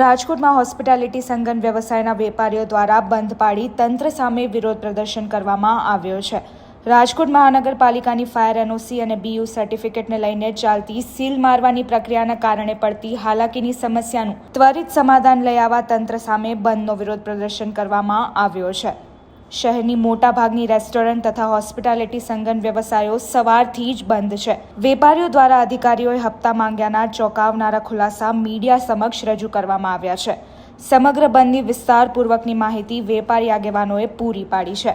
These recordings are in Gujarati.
રાજકોટમાં હોસ્પિટાલિટી સંગન વ્યવસાયના વેપારીઓ દ્વારા બંધ પાડી તંત્ર સામે વિરોધ પ્રદર્શન કરવામાં આવ્યો છે. રાજકોટ મહાનગરપાલિકાની ફાયર એનઓસી અને બીયુ સર્ટિફિકેટને લઈને ચાલતી સીલ મારવાની પ્રક્રિયાના કારણે પડતી હાલાકીની સમસ્યાનું ત્વરિત સમાધાન લઈ આવવા તંત્ર સામે બંધનો વિરોધ પ્રદર્શન કરવામાં આવ્યો છે. શહેરની મોટાભાગની રેસ્ટોરન્ટ તથા હોસ્પિટાલિટી સંગન વ્યવસાયો સવારથી જ બંધ છે. વેપારીઓ દ્વારા અધિકારીઓએ હપ્તા માંગ્યાના ચોંકાવનારા ખુલાસા મીડિયા સમક્ષ રજૂ કરવામાં આવ્યા છે. સમગ્ર બંધની વિસ્તારપૂર્વકની માહિતી વેપારી આગેવાનોએ પૂરી પાડી છે.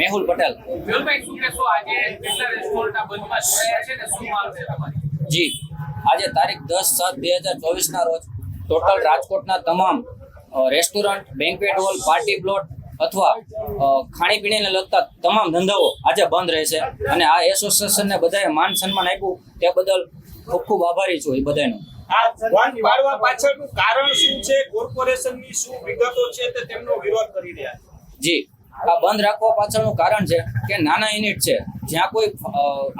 મેહુલ પટેલ. મેહુલભાઈ શું કહેશો? આજે કેટલા રેસ્ટોરન્ટ આ બંધમાં જોડાયા છે ને શું માંગ છે તમારી? જી આજે તારીખ દસ સાત બે હજાર ચોવીસના રોજ ટોટલ રાજકોટના તમામ restaurant banquet hall party plot અથવા ખાણીપીણીને લગતા તમામ ધંધાઓ આજે બંધ રહેશે. અને આ એસોસિએશનને બધાએ માન સન્માન આપ્યું. તે બદલ ખૂબ ખૂબ આભારી છું એ બધાનો. આ બંધ પાડવા પાછળનું કારણ શું છે? કોર્પોરેશનની શું વિગતો છે તે તેમનો વિરોધ કરી રહ્યા જી. આ બંધ રાખવા પાછળનું કારણ છે કે નાના યુનિટ છે. જ્યાં કોઈ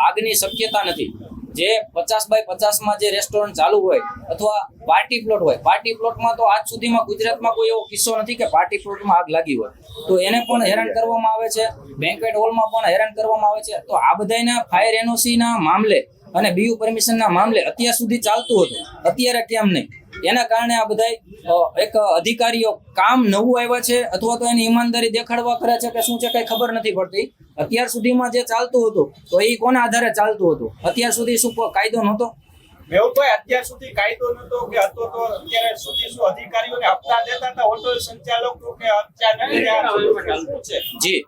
આગની શક્યતા નથી. જે પચાસ બાય પચાસમાં જે રેસ્ટોરન્ટ ચાલુ હોય અથવા પાર્ટી પ્લોટ હોય પાર્ટી પ્લોટમાં તો આજ સુધીમાં ગુજરાતમાં કોઈ એવો કિસ્સો નથી કે પાર્ટી પ્લોટમાં આગ લાગી હોય. તો એને પણ હેરાન કરવામાં આવે છે બેન્ક્વેટ હોલમાં પણ હેરાન કરવામાં આવે છે. તો આ બધાના ફાયર એનઓસીના મામલે અને બીયુ પરમિશનના મામલે અત્યાર સુધી ચાલતું હતું, અત્યારે કેમ નહીં. એના કારણે આ બધા એક અધિકારીઓ કામ નવું આવ્યા છે અથવા તો એની ઈમાનદારી દેખાડવા કરે છે કે શું છે કઈ ખબર નથી પડતી. અત્યાર સુધીમાં જે ચાલતું હતું તો એ કોના આધારે ચાલતું હતું? અત્યાર સુધી શું કાયદો નહોતો? મેહુલભાઈ અત્યાર સુધી કાયદો નતો કે હતો તો અત્યારે સુધી શું અધિકારીઓને હપ્તા દેતા હતા હોટલ સંચાલકો કે છે? જી.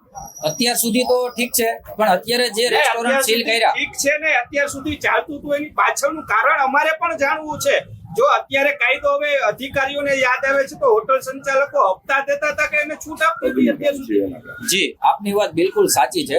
અત્યાર સુધી તો ઠીક છે પણ અત્યારે જે રેસ્ટોરન્ટ સીલ કર્યા ઠીક છે ને અત્યાર સુધી ચાલતું હતું એની પાછળનું કારણ અમારે પણ જાણવું છે. જો અત્યારે કાયદો હવે અધિકારીઓને યાદ આવે છે તો હોટલ સંચાલકો હપ્તા દેતા હતા કે એને છૂટ આપતી હતી અત્યાર સુધી? જી આપની વાત બિલકુલ સાચી છે.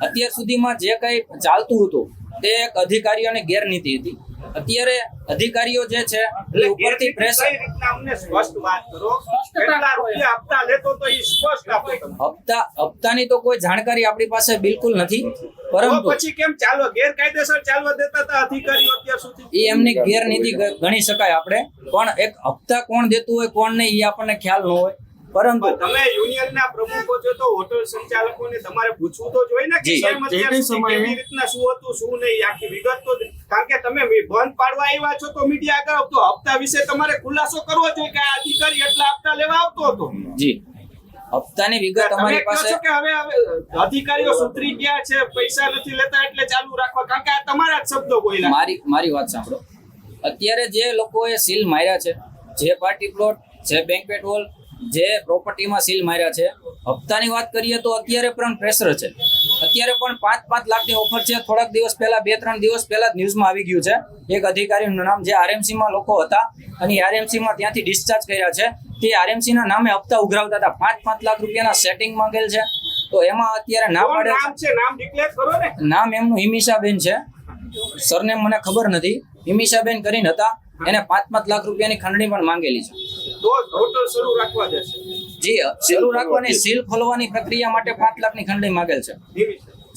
અત્યાર સુધીમાં જે કંઈ ચાલતું હતું તે એક અધિકારીઓની ગેરનીતિ હતી. અત્યારે અધિકારીઓ જે છે એ ઉપરથી પ્રેશર અમને સ્પષ્ટ વાત કરો? કેટલા રૂપિયા હપ્તા લેતો તો એ સ્પષ્ટ આપો હપ્તા હપ્તાની તો કોઈ જાણકારી આપણી પાસે બિલકુલ નથી પરંતુ પછી કેમ ચાલો ગેરકાયદેસર ચાલવા દેતા હતા અધિકારીઓ અત્યાર સુધી? એ એમની ગેરનીતિ ગણી શકાય આપણે પણ એક હપ્તા કોણ દેતું હોય કોણ નહીં એ આપણને ખ્યાલ ન હોય. પરંતુ તમે યુનિયનના પ્રમુખો છો તો હોટલ સંચાલકોને તમારે પૂછવું તો જોઈએ ને કે કેવી રીતના શું હતું શું નહીં આખી વિગત તો કારણ કે તમે બંધ પાડવા આવ્યા છો તો મીડિયા આગળ તો હપ્તા વિશે તમારે ખુલાસો કરવો જોઈએ કે આ અધિકારી એટલા હપ્તા લેવા આવતો હતો? જી. હપ્તાની વિગત અમારી પાસે કે હવે હવે અધિકારીઓ સુધરી ગયા છે પૈસા નથી લેતા એટલે ચાલુ રાખવા. કારણ કે આ તમારા જ શબ્દો બોલ્યા. મારી મારી વાત સાંભળો. અત્યારે જે લોકોએ સીલ માર્યા છે જે પાર્ટી પ્લોટ જે બેંકવેટ હોલ જે પ્રોપર્ટીમાં સીલ માર્યા છે. હપ્તાની વાત કરીએ તો અત્યારે પણ પ્રેશર છે. અત્યારે પણ પાંચ પાંચ લાખની ઓફર છે. થોડાક દિવસ પહેલા બે ત્રણ દિવસ પહેલા ન્યૂઝમાં આવી ગયું છે. એક અધિકારીનું નામ જે આરએમસીમાં લોકો હતા અને આરએમસીમાં ત્યાંથી ડિસ્ચાર્જ કર્યા છે. તે આરએમસીના નામે હપ્તા ઉઘરાવતા હતા. પાંચ પાંચ લાખ રૂપિયાના સેટિંગ માંગેલ છે. તો એમાં અત્યારે ના પડે છે? નામ ડિક્લેર કરો ને. નામ એમનું હિમિશાબેન છે. સરનેમ મને ખબર નથી. હિમિશાબેન કરીને હતા. એને પાંચ પાંચ લાખ રૂપિયાની ખંડણી પણ માંગેલી છે. તો હોટલ શરૂ રાખવા દેશે. જી શરૂ રાખવાની સીલ ખોલવાની પ્રક્રિયા માટે પાંચ લાખની ખંડણી માગેલ છે.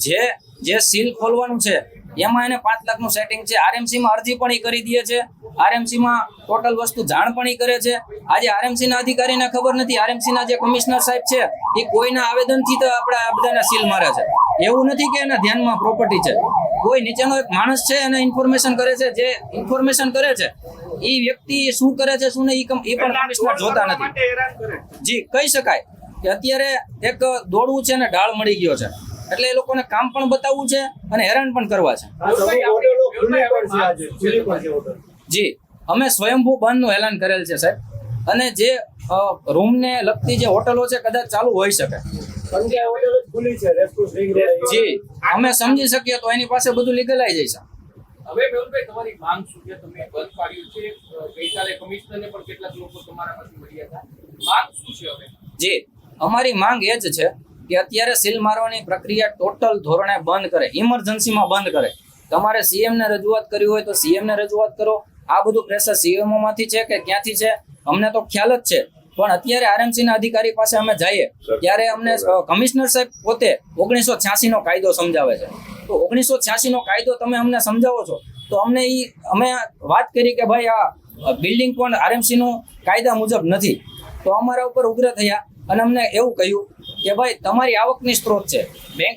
જે જે સીલ ખોલવાનું છે એમાં એને પાંચ લાખનું સેટિંગ છે. આરએમસી માં અરજી પણ કરી દે છે. આરએમસી માં ટોટલ વસ્તુ જાણ પણ કરે છે. આજે આરએમસી ના અધિકારીને ખબર નથી. આરએમસી ના જે કમિશનર સાહેબ છે એ કોઈના આવેદનથી તો આપણે આ બધાને સીલ મારે છે. એવું નથી કે એના ધ્યાનમાં પ્રોપર્ટી છે. કોઈ નીચેનો એક માણસ છે એને ઇન્ફોર્મેશન કરે છે જે ઇન્ફોર્મેશન કરે છે એ વ્યક્તિ શું કરે છે શું નહીં એ પણ કમિશનર જોતા નથી. જી કહી શકાય કે અત્યારે એક દોડવું છે ને ઢાળ મળી ગયો છે. એટલે એ લોકોને કામ પણ બતાવવું છે અને હેરાન પણ કરવા છે. જી અમે સ્વયંભૂ બંધનું એલાન કરેલ છે સાહેબ. અને જે રૂમને લગતી જે હોટલો છે કદાચ ચાલુ હોઈ શકે. જ અમે સમજી શકીએ તો એની પાસે બધું લીગલાઈ જશે હવે મેહુલભાઈ તમારી માંગ શું છે? તમે બંધ પાડ્યું છે. ગઈકાલે કમિશનરને પણ કેટલાક લોકો તમારા પાસે મળ્યા હતા. માંગ શું છે હવે? જી અમારી માંગ એ જ છે કે અત્યારે સીલ મારવાની પ્રક્રિયા ટોટલ ધોરણે બંધ કરે ઇમરજન્સીમાં બંધ કરે. તમારે સીએમ ને રજૂઆત કરવી હોય તો સીએમ ને રજૂઆત કરો. આ બધું પ્રેશર સીએમઓમાંથી છે કે ક્યાંથી છે? અમને તો ખ્યાલ જ છે. પણ અત્યારે આરએમસી ના અધિકારી પાસે અમે જઈએ, ત્યારે અમને કમિશનર સાહેબ પોતે ઓગણીસો છ્યાસી નો કાયદો સમજાવે છે. તો ઓગણીસો છ્યાસી નો કાયદો તમે અમને સમજાવો છો, તો અમને એ અમે વાત કરી કે ભાઈ આ બિલ્ડિંગ પણ આરએમસી નું કાયદા મુજબ નથી. તો અમારા ઉપર ઉગ્ર થયા અને અમને એવું કહ્યું કે ભાઈ, તમારી આવકની સ્ત્રોત છે.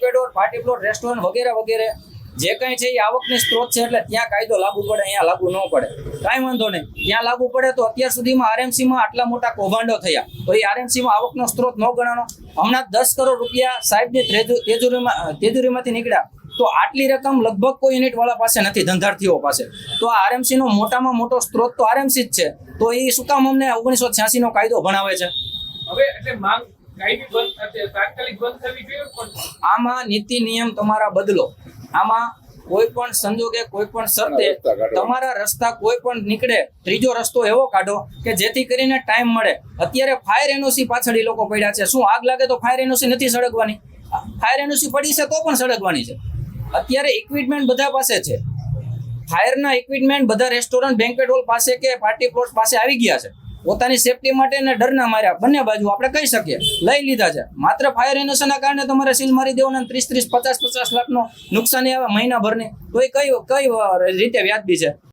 હોલ પાર્ટી પ્લોટ રેસ્ટોરન્ટ વગેરે વગેરે જે કંઈ છે એ આવકની સ્ત્રોત છે એટલે ત્યાં કાયદો લાગુ પડે અહીંયા લાગુ ન પડે. કાંઈ વાંધો નહીં. ત્યાં લાગુ પડે તો અત્યાર સુધીમાં RMC માં આટલા મોટા કૌભાંડો થયા. તો એ RMC માં આવકનો સ્ત્રોત ન ગણાનો હમણાં દસ કરોડ રૂપિયા સાહેબની તેજુરીમાં તેજુરીમાંથી નીકળ્યા. તો આટલી રકમ લગભગ કોઈ યુનિટ વાળા પાસે નથી ધંધાર્થીઓ પાસે. તો આ RMC નો મોટામાં મોટો સ્ત્રોત તો આરએમસી જ છે. તો એ શું કામ અમને ઓગણીસો છ્યાસી નો કાયદો ભણાવે છે? હવે એટલે માંગ આમાં નીતિ નિયમ તમારા બદલો. આમાં કોઈ પણ સંજોગે કોઈ પણ શરતે તમારા રસ્તા કોઈ પણ નીકળે ત્રીજો રસ્તો એવો કાઢો કે જેથી કરીને ટાઈમ મળે. અત્યારે ફાયર એનઓસી પાછળ એ લોકો પડ્યા છે. શું આગ લાગે તો ફાયર એનઓસી નથી સળગવાની? ફાયર એનઓસી પડી છે તો પણ સળગવાની છે. અત્યારે ઇક્વિપમેન્ટ બધા પાસે છે. ફાયરના ઇક્વિપમેન્ટ બધા રેસ્ટોરન્ટ બેન્કેટ હોલ પાસે કે પાર્ટી પ્લોટ પાસે આવી ગયા છે. પોતાની સેફટી માટે ને ડરના માર્યા. બંને બાજુ આપણે કહી શકીએ. લઈ લીધા છે. માત્ર ફાયર એનોસના કારણે તમારે સીલ મારી દેવાના ત્રીસ ત્રીસ પચાસ પચાસ લાખનો નુકસાની આવે મહિનાભરની. તો એ કઈ કઈ રીતે વ્યાજબી છે?